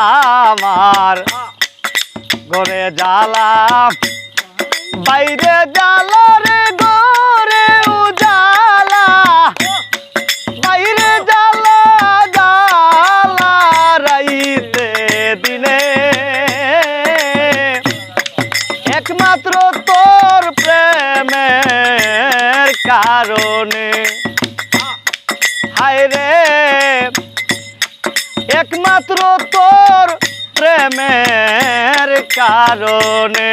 আমার ঘরে জ্বালা, বাইরে জ্বালা রে ঘরে উজালা, বাইরে জ্বালা জ্বালা রাইতে দিনে। একমাত্র তোর প্রেমের কারণে। হায় রে একমাত্র তোর প্রেমের কারণে।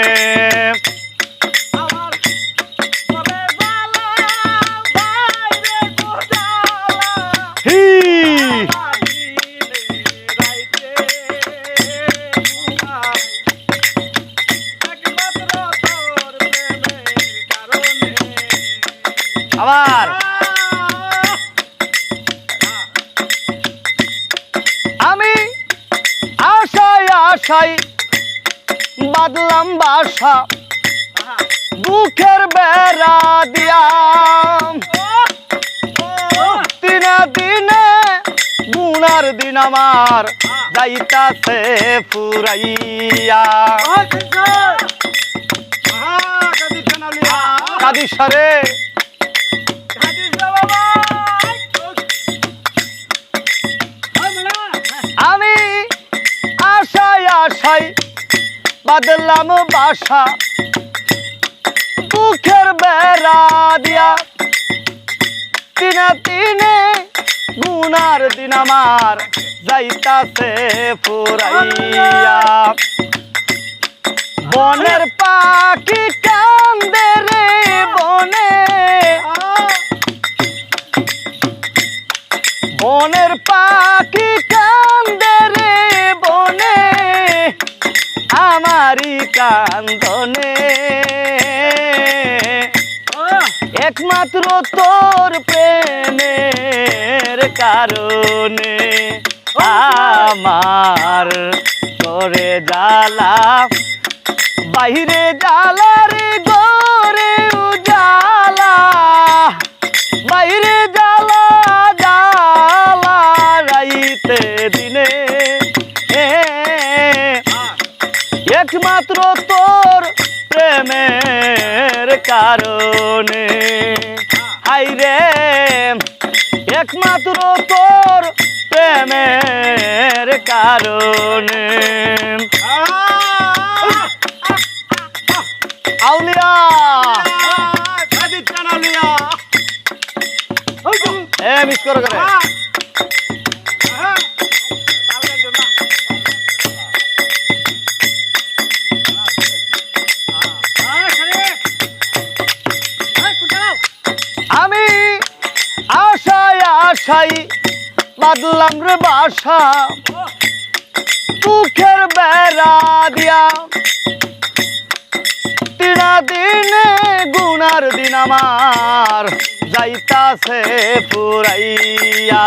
আবার। আশায় বাদলাম বাসা দুঃখের বেড়া দিয়া দিনে দিনে গুনার দিন আমার যাইতাছে ফুরাইয়া কাদিসরে আশায় বাদলাম বাসা। দুঃখের বেড়া দিয়া তিনে তিনে গুনার দিন আমার যাইতাছে ফুরাইয়া। বনের পাখি কান্দে রে বনে। বনের পাখি আমারি কান্দনে। একমাত্র তোর প্রেমের কারণে আমার করে জ্বালা। বাইরে জ্বালা গোরে উজালা। জ্বালা জ্বালা একমাত্র তোর প্রেমের কারণে হাইরে একমাত্র তোর প্রেমের কারণে আউলিয়া এ মিস করে করে আশাই বাদলাম রে বাসা। মুখের বেড়া দিয়া। তিনা দিনে গুনার দিন আমার যাইতাছে ফুরাইয়া।